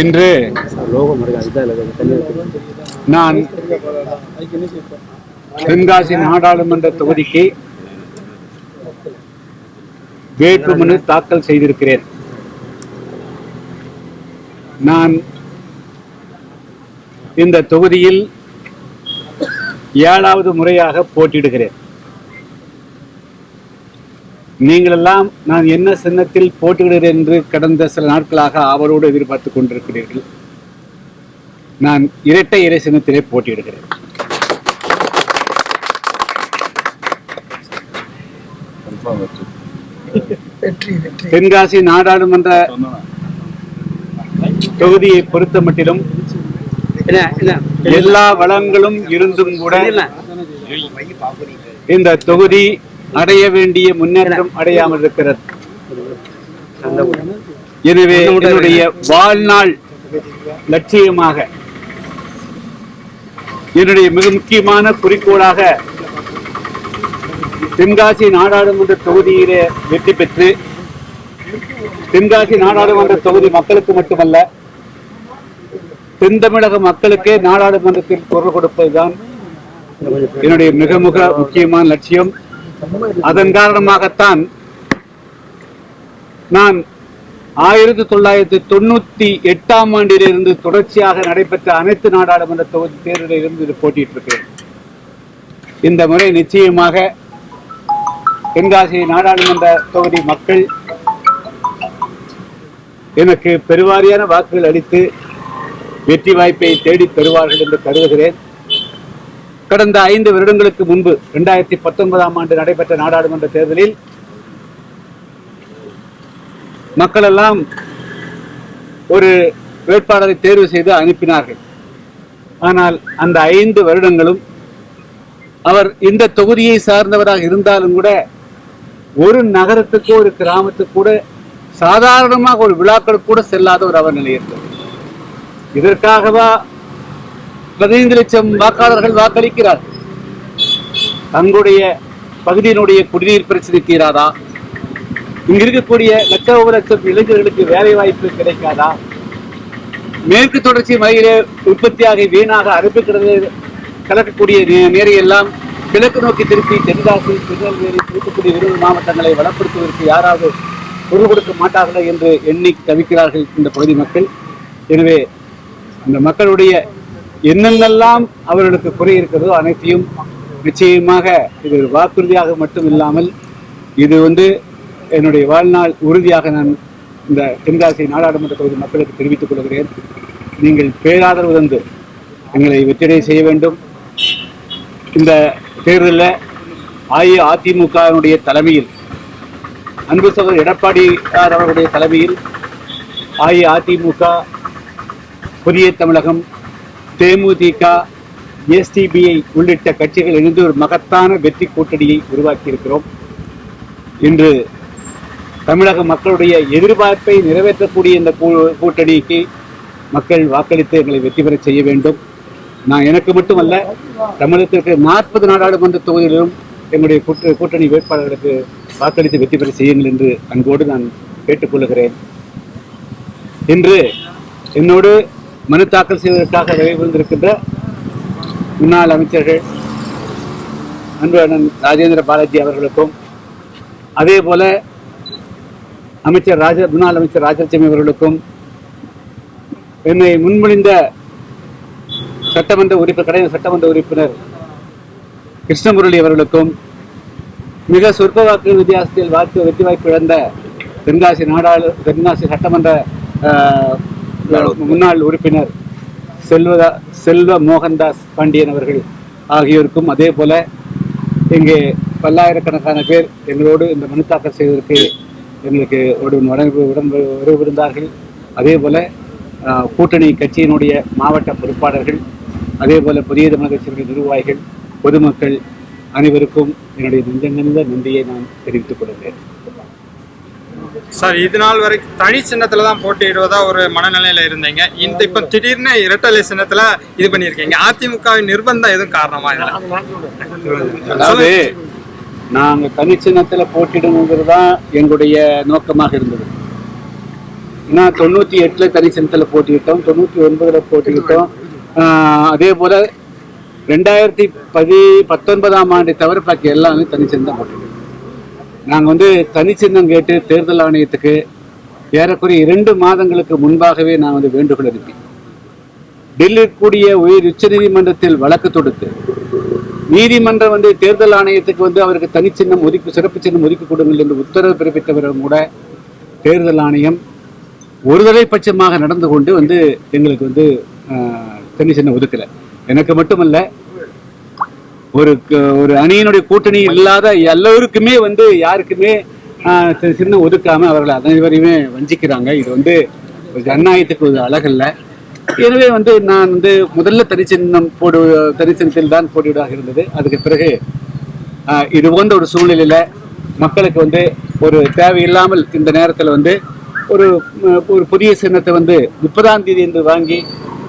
இன்று நான் தென்காசி நாடாளுமன்ற தொகுதிக்கு வேட்புமனு தாக்கல் செய்திருக்கிறேன். நான் இந்த தொகுதியில் ஏழாவது முறையாக போட்டியிடுகிறேன். நீங்களெல்லாம் நான் என்ன சின்னத்தில் போட்டியிடுகிறேன் என்று கடந்த சில நாட்களாக ஆவலோடு எதிர்பார்த்துக் கொண்டிருக்கிறீர்கள். நான் இரட்டை இறை சின்னத்திலே போட்டியிடுகிறேன். தென்காசி நாடாளுமன்ற தொகுதியை பொறுத்த மட்டிலும் எல்லா வளங்களும் இருந்தும் கூட இந்த தொகுதி அடைய வேண்டிய முன்னேற்றம் அடையாமல் இருக்கிறது. எனவே என்னுடைய வாழ்நாள் லட்சியமாக என்னுடைய மிக முக்கியமான குறிக்கோளாக தென்காசி நாடாளுமன்ற தொகுதியிலே வெற்றி பெற்று தென்காசி நாடாளுமன்ற தொகுதி மக்களுக்கு மட்டுமல்ல தென் தமிழக மக்களுக்கே நாடாளுமன்றத்தில் குரல் கொடுப்பதுதான் என்னுடைய மிக மிக முக்கியமான லட்சியம். அதன் காரணமாகத்தான் நான் ஆயிரத்தி தொள்ளாயிரத்தி தொண்ணூத்தி எட்டாம் ஆண்டிலிருந்து தொடர்ச்சியாக நடைபெற்ற அனைத்து நாடாளுமன்ற தொகுதி தேர்தலில் இது போட்டிட்டு இருக்கிறேன் இந்த முறை நிச்சயமாக தென்காசி நாடாளுமன்ற தொகுதி மக்கள் எனக்கு பெருவாரியான வாக்குகள் அளித்து வெற்றி வாய்ப்பை தேடி பெறுவார்கள் என்று கருதுகிறேன். கடந்த ஐந்து வருடங்களுக்கு முன்பு இரண்டாயிரத்தி பத்தொன்பதாம் ஆண்டு நடைபெற்ற நாடாளுமன்ற தேர்தலில் மக்கள் எல்லாம் ஒரு வேட்பாளரை தேர்வு செய்து அனுப்பினார்கள். ஆனால் அந்த ஐந்து வருடங்களும் அவர் இந்த தொகுதியை சார்ந்தவராக இருந்தாலும் கூட ஒரு நகரத்துக்கோ ஒரு கிராமத்துக்கூட கூட சாதாரணமாக ஒரு விழாக்கள் கூட செல்லாத ஒரு அவர் நிலையிருந்தது இதற்காகவா பதினைந்து லட்சம் வாக்காளர்கள் வாக்களிக்கிறார். தங்களுடைய பகுதியினுடைய குடிநீர் பிரச்சனை தீராதா? இங்க இருக்கக்கூடிய லட்சம் லட்சம் இளைஞர்களுக்கு வேலை வாய்ப்பு கிடைக்காதா? மேற்கு தொடர்ச்சி மலையிலே உற்பத்தியாக வீணாக அறுப்புக்கிறது கலக்கக்கூடிய நே- நேரையெல்லாம் கிழக்கு நோக்கி திருப்பி தென்காசி திருநெல்வேலி தூத்துக்குடி விருது மாவட்டங்களை வளப்படுத்துவதற்கு யாராவது பொருள் கொடுக்க மாட்டார்களா என்று எண்ணி தவிக்கிறார்கள் இந்த பகுதி மக்கள். எனவே அந்த மக்களுடைய என்னென்னெல்லாம் அவர்களுக்கு குறை இருக்கிறதோ அனைத்தையும் நிச்சயமாக இது ஒரு வாக்குறுதியாக மட்டும் இல்லாமல் இது வந்து என்னுடைய வாழ்நாள் உறுதியாக நான் இந்த தென்காசி நாடாளுமன்ற தொகுதி மக்களுக்கு தெரிவித்துக் கொள்கிறேன். நீங்கள் பேராதரவு தந்து எங்களை வெற்றிடை செய்ய வேண்டும். இந்த தேர்தலில் அஇஅதிமுகவினுடைய தலைமையில் அன்பு சகோதரர் எடப்பாடியார் அவர்களுடைய தலைமையில் அஇஅதிமுக புதிய தமிழகம் தேமுதிக எஸ்டிபிஐ உள்ளிட்ட கட்சிகள் இணைந்து ஒரு மகத்தான வெற்றி கூட்டணியை உருவாக்கியிருக்கிறோம். இன்று தமிழக மக்களுடைய எதிர்பார்ப்பை நிறைவேற்றக்கூடிய இந்த கூ- கூட்டணிக்கு மக்கள் வாக்களித்து எங்களை வெற்றி பெற செய்ய வேண்டும். நான் எனக்கு மட்டுமல்ல தமிழகத்திற்கு நாற்பது நாடாளுமன்ற தொகுதிகளிலும் என்னுடைய கூட்டு கூட்டணி வேட்பாளர்களுக்கு வாக்களித்து வெற்றி பெற செய்யுங்கள் என்று அன்போடு நான் கேட்டுக்கொள்கிறேன். இன்று என்னோடு மனு தாக்கல் செய்வதற்காக விரைவிருந்திருக்கின்ற முன்னாள் அமைச்சர்கள் அன்பு அண்ணன் ராஜேந்திர பாலாஜி அவர்களுக்கும் அதே போல அமைச்சர் ராஜ முன்னாள் அமைச்சர் ராஜலட்சுமி அவர்களுக்கும் என்னை முன்மொழிந்த சட்டமன்ற உறுப்பினர் கடைசி சட்டமன்ற உறுப்பினர் கிருஷ்ணமுரளி அவர்களுக்கும் மிக சொற்ப வாக்கு வித்தியாசத்தில் வாக்கு வெற்றி வாய்ப்பு இழந்த தென்காசி நாடாளு தென்காசி சட்டமன்ற ஆஹ், முன்னாள் உறுப்பினர் செல்வதா செல்வ மோகன்தாஸ் பாண்டியன் அவர்கள் ஆகியோருக்கும் அதே போல இங்கே பல்லாயிரக்கணக்கான பேர் எங்களோடு இந்த மனு தாக்கல் செய்வதற்கு எங்களுக்கு உடன் வரவு உடன் வரவிருந்தார்கள் அதே போல கூட்டணி கட்சியினுடைய மாவட்ட பொறுப்பாளர்கள் அதே போல புதிய தமிழக கட்சியினுடைய நிர்வாகிகள் பொதுமக்கள் அனைவருக்கும் என்னுடைய நெஞ்சங்கிருந்த நன்றியை நான் தெரிவித்துக் கொள்கிறேன். சார் இது நாள் வரைக்கும் தனி சின்னத்துல தான் போட்டியிடுவதா ஒரு மனநிலையில இருந்தீங்க. இந்த இப்ப திடீர்னு இரட்டலை சின்னத்துல இது பண்ணிருக்கீங்க அதிமுகவின் நிர்பந்தம் எதுவும் காரணமா அதாவது நாங்க தனிச்சின்னத்துல போட்டிடுங்கிறது தான் எங்களுடைய நோக்கமாக இருந்தது. ஏன்னா தொண்ணூத்தி எட்டுல தனி சின்னத்துல போட்டியிட்டோம் தொண்ணூத்தி ஒன்பதுல போட்டியிட்டோம். ஆஹ் அதே போல ரெண்டாயிரத்தி பதி பத்தொன்பதாம் ஆண்டு தவிர பாக்கி எல்லாமே தனி சின்னம் தான் போட்டிருக்கோம் நாங்கள் வந்து தனிச்சின்னம் கேட்டு தேர்தல் ஆணையத்துக்கு ஏறக்குறைய இரண்டு மாதங்களுக்கு முன்பாகவே நான் வந்து வேண்டுகோள் அனுப்பி டெல்லி கூடிய உயர் உச்சநீதிமன்றத்தில் வழக்கு தொடுத்து நீதிமன்றம் வந்து தேர்தல் ஆணையத்துக்கு வந்து அவருக்கு தனிச்சின்னம் ஒதுக்கி சிறப்பு சின்னம் ஒதுக்கி கொடுங்கள் என்று உத்தரவு பிறப்பித்தவரும் கூட தேர்தல் ஆணையம் ஒருதலை பட்சமாக நடந்து கொண்டு வந்து எங்களுக்கு வந்து தனி சின்னம் ஒதுக்கலை. எனக்கு மட்டுமல்ல ஒரு க- ஒரு அணியினுடைய கூட்டணி இல்லாத எல்லோருக்குமே வந்து யாருக்குமே சின்ன சி- சின்னம் ஒதுக்காம அவர்கள் அனைவரையுமே வஞ்சிக்கிறாங்க. இது வந்து ஒரு ஜனநாயகத்துக்கு ஒரு அழகல்ல எனவே வந்து நான் வந்து முதல்ல தனிச்சின்னம் போடு தனிச்சின்னத்தில் தான் போட்டியிடாக இருந்தது. அதுக்கு பிறகு இது போன்ற ஒரு சூழ்நிலையில மக்களுக்கு வந்து ஒரு தேவையில்லாமல் இந்த நேரத்தில் வந்து ஒரு ஒரு புதிய சின்னத்தை வந்து முப்பதாம் தேதி என்று வாங்கி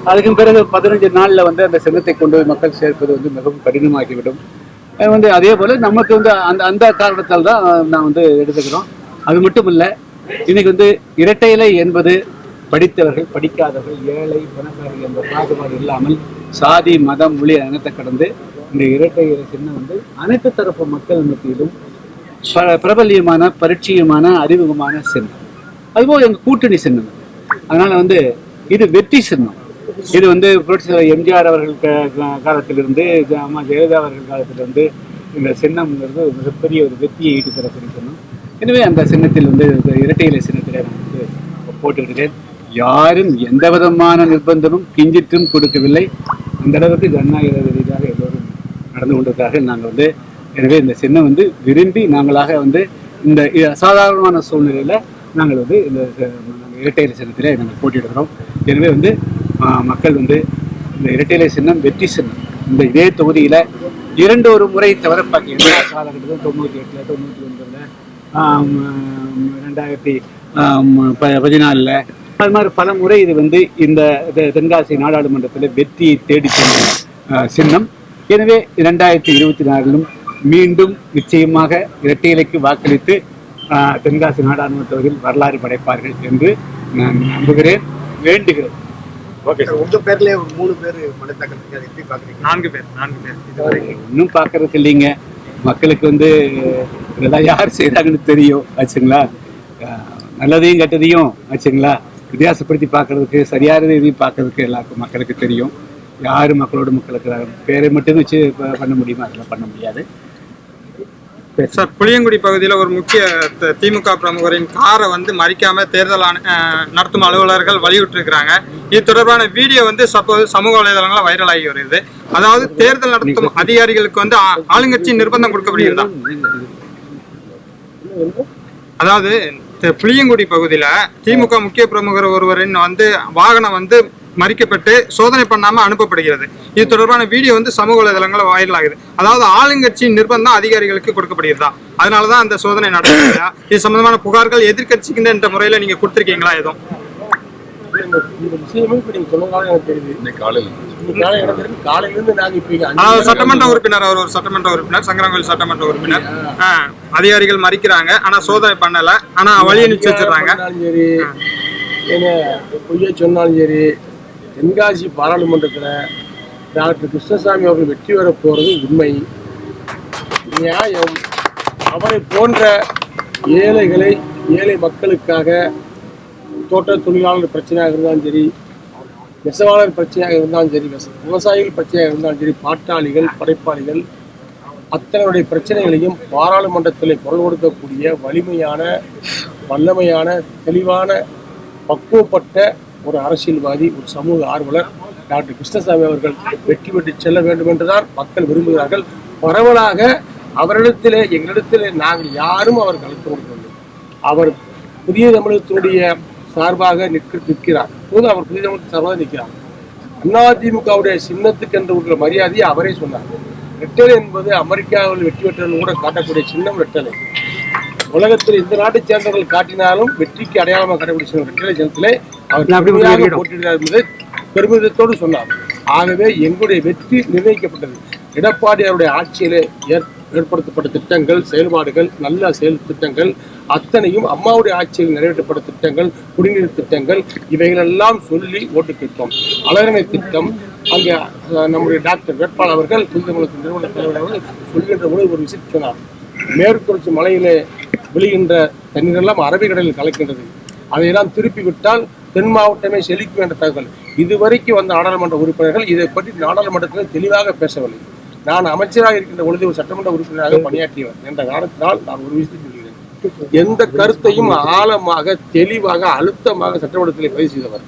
அதுக்கு பிறகு பதினஞ்சு நாளில் வந்து அந்த சின்னத்தை கொண்டு போய் மக்கள் சேர்ப்பது வந்து மிகவும் கடினமாகிவிடும். வந்து அதே போல் நமக்கு வந்து அந்த அந்த காரணத்தால் தான் நான் வந்து எடுத்துக்கிறோம். அது மட்டும் இல்லை இன்னைக்கு வந்து இரட்டை இலை என்பது படித்தவர்கள் படிக்காதவர்கள் ஏழை பணக்காரர்கள் என்ற பாகுபாடு இல்லாமல் சாதி மதம் மொழி அனைத்தை கடந்து இந்த இரட்டை இலை சின்னம் வந்து அனைத்து தரப்பு மக்கள் மத்தியிலும் பிரபல்யமான பரிச்சயமான அறிமுகமான சின்னம். அதுபோல் எங்கள் கூட்டணி சின்னம். அதனால் வந்து இது வெற்றி சின்னம். இது வந்து புரட்சி எம்ஜிஆர் அவர்கள் க- காலத்திலிருந்து அம்மா ஜெயலலிதா அவர்கள் காலத்திலிருந்து இந்த சின்னம்ங்கிறது மிகப்பெரிய ஒரு வெற்றியை ஈட்டு தரக்கூடிய எனவே அந்த சின்னத்தில் வந்து இந்த இரட்டை இலை சின்னத்தில் நான் வந்து போட்டுவிடுகிறேன். யாரும் எந்த விதமான நிர்பந்தமும் கிஞ்சிற்றும் கொடுக்கவில்லை. அந்த அளவுக்கு ஜனநாயக ரீதியாக எல்லோரும் நடந்து கொண்டிருக்காக நாங்கள் வந்து எனவே இந்த சின்னம் வந்து விரும்பி நாங்களாக வந்து இந்த அசாதாரணமான சூழ்நிலையில் நாங்கள் வந்து இந்த நாங்கள் இரட்டை இலை சின்னத்திலே நாங்கள் போட்டியிடுகிறோம். எனவே வந்து மக்கள் வந்து இந்த இரட்டை சின்னம் வெற்றி சின்னம். இந்த இதே தொகுதியில் இரண்டு ஒரு முறை தவிர பார்க்க எல்லா காலகட்டத்திலும் தொண்ணூற்றி எட்டில் தொண்ணூற்றி ஒன்பதில் ரெண்டாயிரத்தி ப- பதினாலில். அது மாதிரி பல முறை இது வந்து இந்த தென்காசி நாடாளுமன்றத்தில் வெற்றியை தேடி சின்னம். எனவே இரண்டாயிரத்தி இருபத்தி நாலிலும் மீண்டும் நிச்சயமாக இரட்டை இலைக்கு வாக்களித்து தென்காசி நாடாளுமன்ற தொகுதியில் வரலாறு படைப்பார்கள் என்று நான் நம்புகிறேன் வேண்டுகிறேன். ஓகே சார் உங்க பேர்ல ஒரு மூணு பேர் மனு தாக்கல் செஞ்சு எப்படி பாக்குறீங்க? நான்கு பேர் நான்கு பேர். இதுவரை இன்னும் பார்க்கறதுக்கு இல்லைங்க. மக்களுக்கு வந்து இதெல்லாம் யார் செய்கிறாங்கன்னு தெரியும் ஆச்சுங்களா? ஆஹ் நல்லதையும் கெட்டதையும் ஆச்சுங்களா? வித்தியாசப்படுத்தி பார்க்கறதுக்கு சரியானது எதையும் பார்க்கறதுக்கு எல்லாருக்கும் மக்களுக்கு தெரியும். யார் மக்களோட மக்களுக்கு பேரை மட்டும் வச்சு பண்ண முடியுமா? அதெல்லாம் பண்ண முடியாது. சார். புளியங்குடி பகுதியில் ஒரு முக்கிய திமுக பிரமுகரின் காரை வந்து மறிக்காம தேர்தல் நடத்தும் அலுவலர்கள் வலியுறுத்திருக்கிறாங்க. இது தொடர்பான வீடியோ வந்து சப்போது சமூக வலைதளங்களில் வைரல் ஆகி வருது. அதாவது தேர்தல் நடத்தும் அதிகாரிகளுக்கு வந்து ஆளுங்கட்சி நிர்பந்தம் கொடுக்கப்படுகிறதா? அதாவது புளியங்குடி பகுதியில திமுக முக்கிய பிரமுகர் ஒருவரின் வந்து வாகனம் வந்து மறிக்கப்பட்டு சோதனை பண்ணாம அனுப்பப்படுகிறது. இது தொடர்பான வீடியோ வந்து சமூக வலைதளங்களில் வைரல் ஆகுது. அதாவது ஆளுங்கட்சியின் நிர்பந்தம் அதிகாரிகளுக்கு கொடுக்கப்படுகிறதா? அதனாலதான் அந்த சோதனை நடக்கிறதா. இது சம்பந்தமான புகார்கள் எதிர்கட்சிக்கு என்ற முறையில நீங்க கொடுத்துருக்கீங்களா எதுவும்? சட்டமன்ற உறுப்பினர் அவர் ஒரு சட்டமன்ற உறுப்பினர் சங்கரங்கோயில் சட்டமன்ற உறுப்பினர். அதிகாரிகள் மறிக்கிறாங்க. ஆனா சோதனை பண்ணல. ஆனா வழியை அனுப்பிச்சு சரி பொய்யா சொன்னாலும் சரி தென்காசி பாராளுமன்றத்தில் டாக்டர் கிருஷ்ணசாமி அவர்கள் வெற்றி பெற போகிறது உண்மை. நியாயம். அவரை போன்ற ஏழைகளை ஏழை மக்களுக்காக தோட்ட தொழிலாளர் பிரச்சனையாக இருந்தாலும் சரி நெசவாளர் பிரச்சனையாக இருந்தாலும் சரி விவசாயிகள் பிரச்சனையாக இருந்தாலும் சரி பாட்டாளிகள் படைப்பாளிகள் அத்தனையுடைய பிரச்சனைகளையும் பாராளுமன்றத்தில் குரல் கொடுக்கக்கூடிய வலிமையான வல்லமையான தெளிவான பக்குவப்பட்ட ஒரு அரசியல்வாதி ஒரு சமூக ஆர்வலர் டாக்டர் கிருஷ்ணசாமி அவர்கள் வெற்றி பெற்று செல்ல வேண்டும் என்றுதான் மக்கள் விரும்புகிறார்கள். பரவலாக அவரிடத்திலே எங்களிடத்திலே நாங்கள் யாரும் அவர் கலந்து கொண்டு அவர் புதிய தமிழகத்தினுடைய சார்பாக நிற்க நிற்கிறார். போது அவர் புதிய தமிழகத்தின் சார்பாக நிற்கிறார். அதிமுகவுடைய சின்னத்துக்கு என்று உள்ள மரியாதையை அவரே சொன்னார். ரெட்டலை என்பது அமெரிக்காவில் வெற்றி பெற்றவர்கள் கூட காட்டக்கூடிய சின்னம் ரெட்டலை. உலகத்தில் இந்த நாட்டை சேர்ந்தவர்கள் காட்டினாலும் வெற்றிக்கு அடையாளமாக கடைபிடிச்ச அவர். போட்டியிடுகிறார் என்பதை பெருமிதத்தோடு சொன்னார். ஆகவே எங்களுடைய வெற்றி நிர்ணயிக்கப்பட்டது. எடப்பாடி அவருடைய ஆட்சியிலே ஏற்- ஏற்படுத்தப்பட்ட திட்டங்கள் செயல்பாடுகள் நல்ல செயல் திட்டங்கள் அத்தனையும் அம்மாவுடைய ஆட்சியில் நிறைவேற்றப்பட்ட திட்டங்கள் குடிநீர் திட்டங்கள் இவைகளெல்லாம் சொல்லி ஓட்டு கேட்போம் அழகனை திட்டம் அங்கே நம்முடைய டாக்டர் வேட்பாளர் அவர்கள் புனிதமலத்தின் நிறுவன தலைவர் அவர்கள் சொல்கின்ற பொழுது ஒரு விஷயம் சொன்னார். மேற்குறிச்சி மலையிலே விழுகின்ற தண்ணீரெல்லாம் அரபிக்கடலில் கலக்கின்றது. அதையெல்லாம் திருப்பி விட்டால் தென் மாவட்டமே செழிக்கும் என்ற தகவல். இதுவரைக்கும் வந்த நாடாளுமன்ற உறுப்பினர்கள் இதை பற்றி நாடாளுமன்றத்தில் தெளிவாக பேசவில்லை. நான் அமைச்சராக இருக்கின்ற பொழுது ஒரு சட்டமன்ற உறுப்பினராக பணியாற்றியவர். என்ற காரணத்தினால் நான் ஒரு விஷயத்தை சொல்கிறேன். எந்த கருத்தையும் ஆழமாக தெளிவாக அழுத்தமாக சட்டமன்றத்தில் பதிவு செய்தவர்.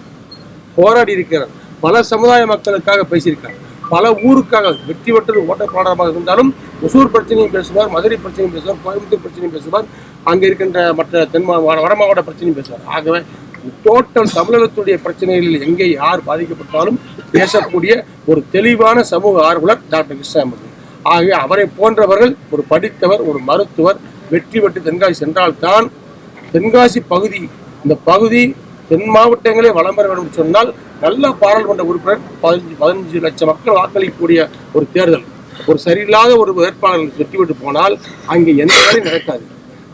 போராடி இருக்கிறார். பல சமுதாய மக்களுக்காக பேசியிருக்கார் பல ஊருக்காக வெற்றி பெற்றது ஓட்டப்பாளராக இருந்தாலும் ஒசூர் பிரச்சனையும் பேசுவார் மதுரை பிரச்சனையும் பேசுவார் கோயம்புத்தூர் பிரச்சனையும் பேசுவார். அங்கே இருக்கின்ற மற்ற தென் மா- வட மாவட்ட பிரச்சனையும் பேசுவார். ஆகவே டோட்டல் தமிழகத்துடைய பிரச்சனைகளில் எங்கே யார் பாதிக்கப்பட்டாலும் பேசக்கூடிய ஒரு தெளிவான சமூக ஆர்வலர் டாக்டர் கிருஷ்ணாமூர்த்தி ஆகவே அவரை போன்றவர்கள் ஒரு படித்தவர் ஒரு மருத்துவர் வெற்றி பெற்று தென்காசி சென்றால்தான் தென்காசி பகுதி இந்த பகுதி தென் மாவட்டங்களே வளம் பெற வேண்டும் சொன்னால் நல்ல பாராளுமன்ற உறுப்பினர் பதினஞ்சு பதினஞ்சு லட்சம் மக்கள் வாக்களிக்கக்கூடிய ஒரு தேர்தல். ஒரு சரியில்லாத ஒரு வேட்பாளர்கள் வெற்றி பெற்று போனால் அங்கே எந்த வேலையும் நடக்காது.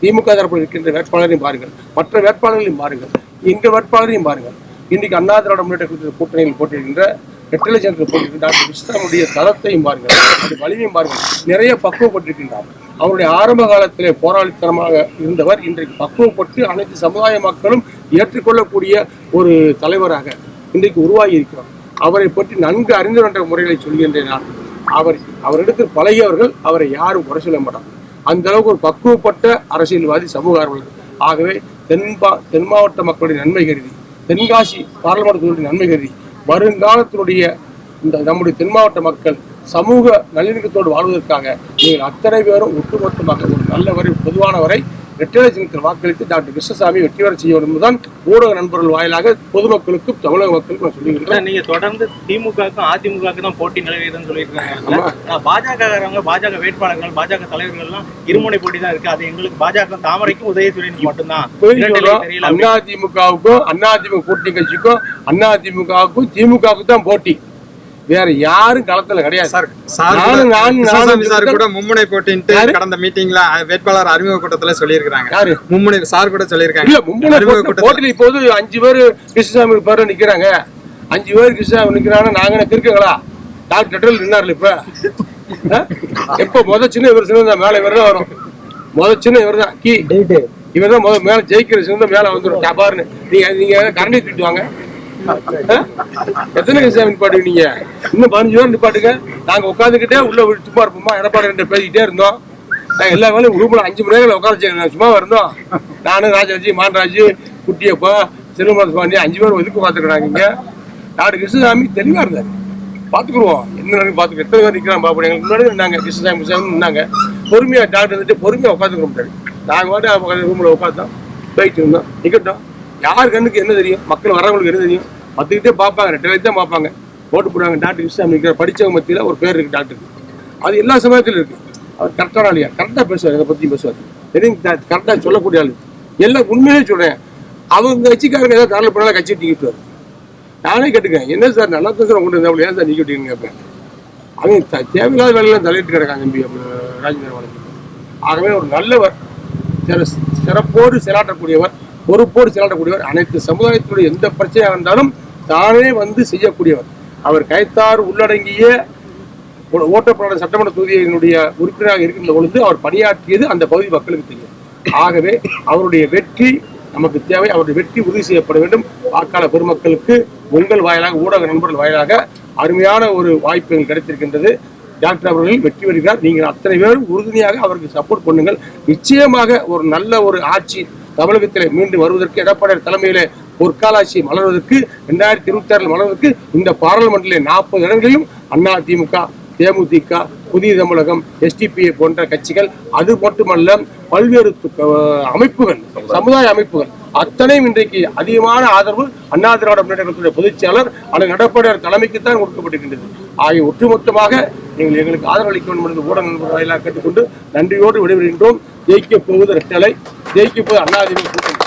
திமுக தரப்பில் இருக்கின்ற வேட்பாளரையும் பாருங்கள். மற்ற வேட்பாளர்களையும் பாருங்கள். எங்க வேட்பாளரையும் பாருங்கள். இன்னைக்கு அண்ணா திராவிட முன்னேற்ற கூட்டணியில் போட்டிருக்கின்ற வெற்றிலை சென்று போட்டிருக்கின்ற டாக்டர் விஸ்வனுடைய தரத்தையும் பாருங்கள். அது வலிமையும் பாருங்கள். நிறைய பக்குவப்பட்டிருக்கின்றார். அவருடைய ஆரம்ப காலத்திலே போராளித்தனமாக இருந்தவர் இன்றைக்கு பக்குவப்பட்டு அனைத்து சமுதாய மக்களும் ஏற்றுக்கொள்ளக்கூடிய ஒரு தலைவராக இன்றைக்கு உருவாகி இருக்கிறார் அவரை பற்றி நன்கு அறிந்து என்ற முறைகளை சொல்கின்றேன் நான். அவர் அவரிடத்தில் பழகியவர்கள் அவரை யாரும் குறை சொல்ல மாட்டார் அந்த அளவுக்கு ஒரு பக்குவப்பட்ட அரசியல்வாதி சமூக ஆர்வலர். ஆகவே தென்பா தென் மாவட்ட மக்களுடைய நன்மை கருதி தென்காசி பாராளுமன்றத்தினுடைய நன்மை கருதி வருங்காலத்தினுடைய இந்த நம்முடைய தென் மாவட்ட மக்கள் சமூக நல்லிணக்கத்தோடு வாழ்வதற்காக நீங்கள் அத்தனை பேரும் ஒட்டுமொத்தமாக ஒரு நல்லவரை பொதுவானவரை சின்னத்தில் வாக்களித்து டாக்டர் கிருஷ்ணசாமி வெற்றி பெற செய்ய வேண்டும் ஊடக நண்பர்கள் வாயிலாக பொதுமக்களுக்கும் தமிழக மக்களுக்கும் நான் சார், நீங்க தொடர்ந்து திமுகவுக்கும் அதிமுகவுக்கும் தான் போட்டி நிலவியதுன்னு சொல்லியிருக்காங்க. பாஜக பாஜக வேட்பாளர்கள் பாஜக தலைவர்கள் எல்லாம் இருமுனை போட்டி தான் இருக்கு. அது எங்களுக்கு பாஜக தாமரைக்கும் உதயசூரியனுக்கு மட்டும்தான். இரட்டை. அதிமுகவுக்கும் அதிமுக கூட்டணி கட்சிக்கும் அதிமுகவுக்கும் திமுகவுக்கும் தான் போட்டி. வேற யாரும் களத்துல கிடையாது. சார் சார் நானும் கூட- மும்முனை போட்டின்ட்டு? கடந்த மீட்டிங்ல வேட்பாளர் அறிமுக கூட்டத்துல சொல்லியிருக்காங்க யாரு? மும்முனை சார் கூட சொல்லியிருக்காங்க. இல்ல மும்பைல அறிமுக போட்டு- கூட்டத்துல போட்டியில இப்போது அஞ்சு பேர் கிருஷ்ணசாமி பேர் நிக்கிறாங்க. அஞ்சு பேர் கிருஷ்ணசாமி நிக்கிறாங்க நாங்க என்ன இருக்கீங்களா டாக்டர் டெட்டல் நின்னார்ல இப்ப? எப்ப முத சின்ன இவர் சின்ன மேல இவர் தான் வரும். முத சின்ன இவர் தான் கீ இவர் தான் முத மேல ஜெயிக்கிற சின்ன மேல வந்துடும் பாருன்னு நீங்க நீங்க கரண்டி தூக்கிட்டு வாங்க. ஆ? எத்தனை கிருஷ்ணசாமி நிப்பாட்டுங்க நீங்க இன்னும் பதினஞ்சு பேர் நிப்பாட்டுங்க. நாங்க உட்காந்துக்கிட்டே உள்ள விட்டு சும்மா இருப்போமா? எடப்பாடி ரெண்டு பேசிக்கிட்டே இருந்தோம். நாங்க எல்லா வேலையும் ரூம்ல அஞ்சு மணி நேரம் உட்கார சும்மா இருந்தோம். நானும் ராஜாஜி மான்ராஜ் குட்டியப்பா செல்வமரச சுவாமி அஞ்சு பேர் ஒதுக்கு பார்த்துக்கிறாங்க இங்க. டாக்டர் கிருஷ்ணசாமி தெளிவா இருந்தாரு. பாத்துக்குருவோம். என்ன பாத்துக்க எத்தனை பேர் நிக்கிறான் பாப்போம். எங்களுக்கு முன்னாடி இருந்தாங்க கிருஷ்ணசாமி கிருஷ்ணசாமி நின்னாங்க. பொறுமையா டாக்டர் வந்துட்டு பொறுமையா உட்காந்துக்க முடியாது. நாங்க பாட்டு ரூம்ல உட்காந்தோம் போயிட்டு இருந்தோம். நிக்கட்டும். யார் கண்ணுக்கு என்ன தெரியும்? மக்கள் வரவங்களுக்கு என்ன தெரியும்? பத்துக்கிட்டே பார்ப்பாங்க ரெண்டு ரெட்டை தான் பார்ப்பாங்க. ஓட்டு போடுவாங்க டாக்டர் கிருஷ்ணசாமி இருக்கிற படிச்சவங்க மத்தியில் ஒரு பேர் இருக்குது டாக்டருக்கு அது எல்லா சமயத்திலும் இருக்குது அவர் கரெக்டான ஆளியா கரெக்டாக பேசுவார் இதை பற்றி பேசுவார். எதையும் கரெக்டாக சொல்லக்கூடிய ஆள். எல்லாம் உண்மையிலே சொல்கிறேன் அவங்க கட்சிக்காரங்க ஏதாவது காரில் போனாலும் கட்சி டிக்கிட்டு நானே கேட்டுக்கேன் என்ன சார் நல்லா தான் சார் உங்கள்கிட்ட இருந்தால் ஏன் சார் நீக்கி கேட்பேன் அவங்க தேவையில்லாத வேலையெல்லாம் தலையிட்டு கிடக்காங்க தம்பி அப்படி ராஜேந்திர வழக்கு ஆகவே ஒரு நல்லவர். சிற- சிறப்போடு செயலாற்றக்கூடியவர். பொறுப்போடு செயலாற்றக்கூடியவர். அனைத்து சமுதாயத்தினுடைய எந்த பிரச்சனையாக இருந்தாலும் தானே வந்து செய்யக்கூடியவர். அவர் கைத்தார் உள்ளடங்கிய ஒரு ஓட்டப்படாத சட்டமன்ற தொகுதியினுடைய உறுப்பினராக இருக்கின்ற பொழுது அவர் பணியாற்றியது அந்த பகுதி மக்களுக்கு தெரியும். ஆகவே அவருடைய வெற்றி நமக்கு தேவை. அவருடைய வெற்றி உறுதி செய்யப்பட வேண்டும். வாக்காளர் பெருமக்களுக்கு உங்கள் வாயிலாக ஊடக நண்பர்கள் வாயிலாக அருமையான ஒரு வாய்ப்பு கிடைத்திருக்கின்றது. டாக்டர் அவர்கள் வெற்றி பெறுகிறார். நீங்கள் அத்தனை பேரும் உறுதுணையாக அவருக்கு சப்போர்ட் பண்ணுங்கள். நிச்சயமாக ஒரு நல்ல ஒரு ஆட்சி தமிழகத்திலே மீண்டும் வருவதற்கு எடப்பாடியார் தலைமையிலே பொற்காலாட்சி மலர்வதற்கு ரெண்டாயிரத்தி இருபத்தி ஆறில் மலர்வதற்கு இந்த பாராளுமன்றத்திலே நாற்பது இடங்களிலும் அண்ணா திமுக தேமுதிக புதிய தமிழகம் எஸ்டிபிஐ போன்ற கட்சிகள் அது மட்டுமல்ல பல்வேறு அமைப்புகள் சமுதாய அமைப்புகள் அத்தனையும் இன்றைக்கு அதிகமான ஆதரவு அண்ணா திராவிட முன்னேற்ற கழகத்துடைய பொதுச் செயலாளர் ஆனால் எடப்பாடியார் தலைமைக்கு தான் கொடுக்கப்பட்டிருக்கின்றது ஆகிய ஒட்டுமொத்தமாக நீங்கள் எங்களுக்கு ஆதரவு அளிக்க வேண்டும் என்று ஊடக வாயிலாக கேட்டுக்கொண்டு நன்றியோடு விடைபெறுகின்றோம். ஜெயிக்க போவது ரெட்டலை ஜெயிக்க போவது அண்ணாதிமுக கூட்டணி.